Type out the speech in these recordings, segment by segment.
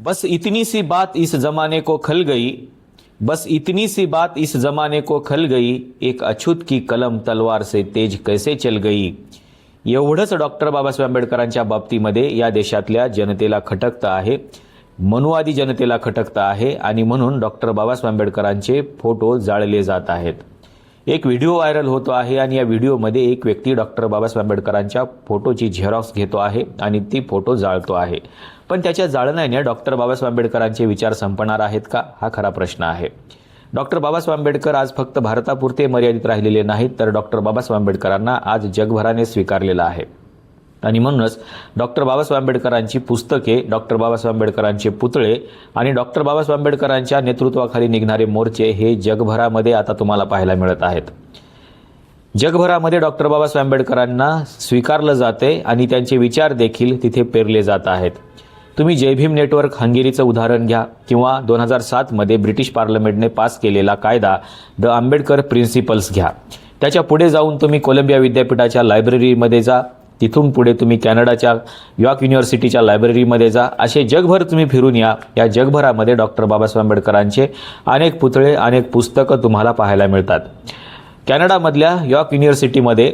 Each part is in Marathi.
बस इतनी सी बात इस जमाने को खल गई बस इतनी सी बात इस जमाने को खल गई एक अछूत की कलम तलवार से तेज कैसे चल गई? एवढंच डॉक्टर बाबासाहेब आंबेडकरांच्या बाबतीमध्ये या देशातल्या जनतेला खटकतं आहे मनुवादी जनतेला खटकतं आहे आणि म्हणून डॉक्टर बाबासाहेब आंबेडकरांचे फोटो जाळले जात आहेत. एक व्हिडिओ व्हायरल होतो आहे आणि या व्हिडिओमध्ये एक व्यक्ती डॉक्टर बाबासाहेब आंबेडकरांच्या फोटोची झेरॉक्स घेतो आहे आणि ती फोटो जाळतो आहे. पण त्याच्या जाळण्याने डॉक्टर बाबासाहेब आंबेडकरांचे विचार संपणार आहेत का? हा खरा प्रश्न आहे. डॉक्टर बाबासाहेब आंबेडकर आज फक्त भारतापुरते मर्यादित राहिलेले नाहीत तर डॉक्टर बाबासाहेब आंबेडकरांना आज जगभराने स्वीकारलेलं आहे. आणि म्हणूनच डॉक्टर बाबासाहेब आंबेडकरांची पुस्तके डॉक्टर बाबासाहेब आंबेडकरांचे पुतळे आणि डॉक्टर बाबासाहेब आंबेडकरांच्या नेतृत्वाखाली निघणारे मोर्चे हे जगभरामध्ये आता तुम्हाला पाहायला मिळत आहेत. जगभरामध्ये डॉक्टर बाबासाहेब आंबेडकरांना स्वीकारलं जाते आणि त्यांचे विचार देखील तिथे पेरले जात आहेत. तुम्ही जयभीम नेटवर्क हंगेरीचं उदाहरण घ्या किंवा दोन हजार सातमध्ये ब्रिटिश पार्लमेंटने पास केलेला कायदा द आंबेडकर प्रिन्सिपल्स घ्या. त्याच्या पुढे जाऊन तुम्ही कोलंबिया विद्यापीठाच्या लायब्ररीमध्ये जा. तिथून पुढे तुम्ही कॅनडाच्या यॉर्क युनिव्हर्सिटीच्या लायब्ररीमध्ये जा. असे जगभर तुम्ही फिरून या. या जगभरामध्ये डॉक्टर बाबासाहेब आंबेडकरांचे अनेक पुतळे अनेक पुस्तकं तुम्हाला पाहायला मिळतात. कॅनडामधल्या यॉर्क युनिव्हर्सिटीमध्ये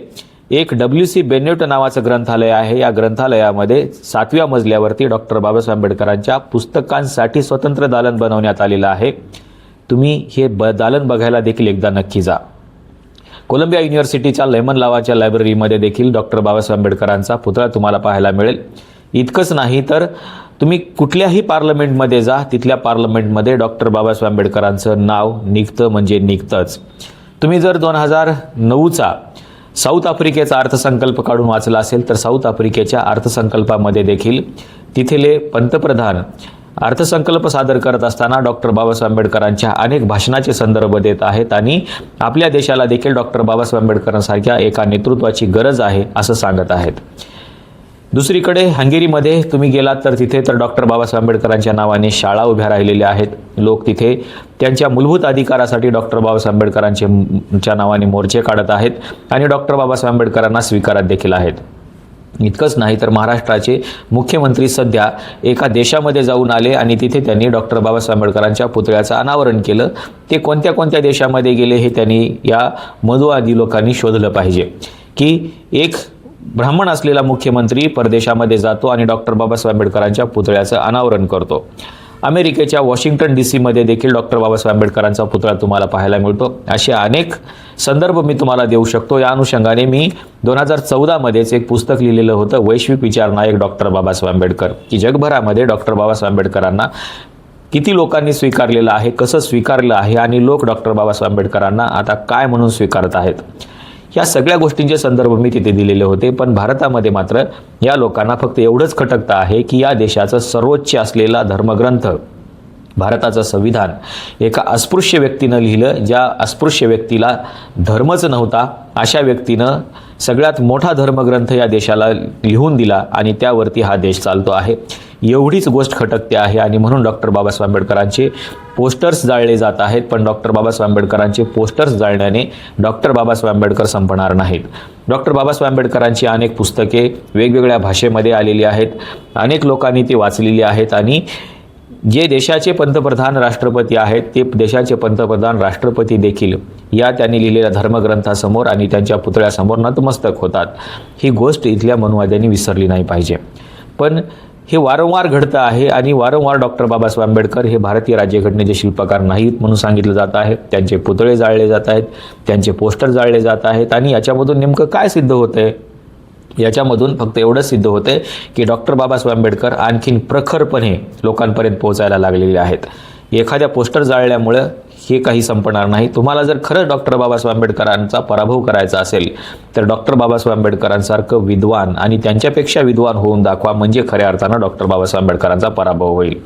एक डब्ल्यू सी बेन्नेट नावाचं ग्रंथालय आहे. या ग्रंथालयामध्ये सातव्या मजल्यावरती डॉक्टर बाबासाहेब आंबेडकरांच्या पुस्तकांसाठी स्वतंत्र दालन बनवण्यात आलेलं आहे. तुम्ही हे ब दालन बघायला देखील एकदा नक्की जा. कोलंबिया युनिव्हर्सिटीच्या लेमन लावाच्या लायब्ररीमध्ये देखील डॉक्टर बाबासाहेब आंबेडकरांचा पुतळा तुम्हाला पाहायला मिळेल. इतकंच नाही तर तुम्ही कुठल्याही पार्लमेंटमध्ये जा तिथल्या पार्लमेंटमध्ये डॉक्टर बाबासाहेब आंबेडकरांचं नाव निघतं म्हणजे निघतंच. तुम्ही जर दोन हजार नऊचा साऊथ आफ्रिकेचा अर्थसंकल्प काढून वाचला असेल तर साऊथ आफ्रिकेच्या अर्थसंकल्पामध्ये देखील तिथले पंतप्रधान अर्थसंकल्प सादर करत असताना डॉक्टर बाबासाहेब आंबेडकरांच्या अनेक भाषणाचे संदर्भ देत आहेत आणि आपल्या देशाला देखील डॉक्टर बाबासाहेब आंबेडकरांसारख्या एका नेतृत्वाची गरज आहे असं सांगत आहेत. दुसरीकडे हंगेरीमध्ये तुम्ही गेलात तर तिथे तर डॉक्टर बाबासाहेब आंबेडकरांच्या नावाने शाळा उभ्या राहिलेल्या आहेत. लोक तिथे त्यांच्या मूलभूत अधिकारासाठी डॉक्टर बाबासाहेब आंबेडकरांचे च्या नावाने मोर्चे काढत आहेत आणि डॉक्टर बाबासाहेब आंबेडकरांना स्वीकारत देखील आहेत. इतकंच नाही तर महाराष्ट्राचे मुख्यमंत्री सध्या एका देशामध्ये जाऊन आले आणि तिथे त्यांनी डॉक्टर बाबासाहेब आंबेडकरांच्या पुतळ्याचं अनावरण केलं. ते कोणत्या कोणत्या देशामध्ये गेले हे त्यांनी या मधुआदी लोकांनी शोधलं पाहिजे. की एक ब्राह्मण असलेला मुख्यमंत्री परदेशामध्ये जातो आणि डॉक्टर बाबासाहेब आंबेडकरांच्या पुतळ्याचं अनावरण करतो. अमेरिकेच्या वॉशिंग्टन डी सीमध्ये देखील डॉक्टर बाबासाहेब आंबेडकरांचा पुतळा तुम्हाला पाहायला मिळतो. असे अनेक संदर्भ मी तुम्हाला देऊ शकतो. या अनुषंगाने मी दोन हजार चौदामध्येच एक पुस्तक लिहिलेलं होतं वैश्विक विचारनायक डॉक्टर बाबासाहेब आंबेडकर. की जगभरामध्ये डॉक्टर बाबासाहेब आंबेडकरांना किती लोकांनी स्वीकारलेलं आहे कसं स्वीकारलं आहे आणि लोक डॉक्टर बाबासाहेब आंबेडकरांना आता काय म्हणून स्वीकारत आहेत? या सगळ्या गोष्टींचे संदर्भ मी तिथे दिलेले होते. पण भारतामध्ये मात्र या लोकांना फक्त एवढंच खटकतं आहे की या देशाचं सर्वोच्च असलेला धर्मग्रंथ भारताचं संविधान एका अस्पृश्य व्यक्तीनं लिहिलं ज्या अस्पृश्य व्यक्तीला धर्मच नव्हता अशा व्यक्तीनं सगळ्यात मोठा धर्मग्रंथ या देशाला लिहून दिला आणि त्यावरती हा देश चालतो आहे. एवढीच गोष्ट खटकते आहे आणि म्हणून डॉक्टर बाबासाहेब आंबेडकरांचे पोस्टर्स जाळले जात आहेत पण डॉक्टर बाबासाहेब आंबेडकरांचे पोस्टर्स जाळण्याने डॉक्टर बाबासाहेब आंबेडकर संपणार नाहीत. डॉक्टर बाबासाहेब आंबेडकरांची अनेक पुस्तके वेगवेगळ्या भाषेमध्ये आलेली आहेत अनेक लोकांनी ती वाचलेली आहेत आणि जे देशाचे पंतप्रधान राष्ट्रपती आहेत ते देशाचे पंतप्रधान राष्ट्रपती देखील या त्यांनी लिहिलेल्या धर्मग्रंथासमोर आणि त्यांच्या पुतळ्यासमोर नतमस्तक होतात. ही गोष्ट इथल्या मनुवाद्यांनी विसरली नाही पाहिजे. पण हे वारंवार घडतं आहे आणि वारंवार डॉक्टर बाबासाहेब आंबेडकर हे भारतीय राज्यघटनेचे शिल्पकार नाहीत म्हणून सांगितलं जात आहे. त्यांचे पुतळे जाळले जात आहेत त्यांचे पोस्टर जाळले जात आहेत आणि याच्यामधून नेमकं काय सिद्ध होतं आहे याच्यामधून फक्त एवढंच सिद्ध होते की डॉक्टर बाबासाहेब आंबेडकर आणखीन प्रखरपणे लोकांपर्यंत पोहोचायला लागलेले आहेत. एखाद्या पोस्टर जाळल्यामुळं हे काही संपणार नाही. तुम्हाला जर खरंच डॉक्टर बाबासाहेब आंबेडकरांचा पराभव करायचा असेल तर डॉक्टर बाबासाहेब आंबेडकरांसारखं विद्वान आणि त्यांच्यापेक्षा विद्वान होऊन दाखवा म्हणजे खऱ्या अर्थानं डॉक्टर बाबासाहेब आंबेडकरांचा पराभव होईल.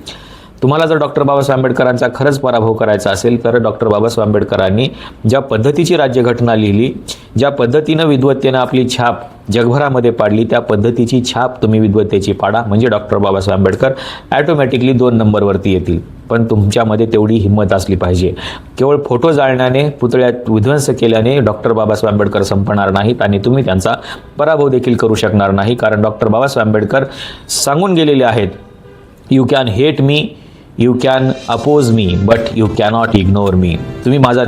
तुम्हाला जर डॉक्टर बाबासाहेब आंबेडकरांचा खरंच पराभव करायचा असेल तर डॉक्टर बाबासाहेब आंबेडकरांनी ज्या पद्धतीची राज्यघटना लिहिली ज्या पद्धतीनं विद्वत्तेनं आपली छाप जगभरामध्ये पाडली त्या पद्धतीची छाप तुम्ही विद्वत्तेची पाडा म्हणजे डॉक्टर बाबासाहेब आंबेडकर ॲटोमॅटिकली दोन नंबरवरती येतील. पण तुमच्यामध्ये तेवढी हिंमत असली पाहिजे. केवळ फोटो जाळण्याने पुतळ्यात विध्वंस केल्याने डॉक्टर बाबासाहेब आंबेडकर संपणार नाहीत आणि तुम्ही त्यांचा पराभव देखील करू शकणार नाही. कारण डॉक्टर बाबासाहेब आंबेडकर सांगून गेलेले आहेत you can hate me you can oppose me but you cannot ignore me तुम्ही माझा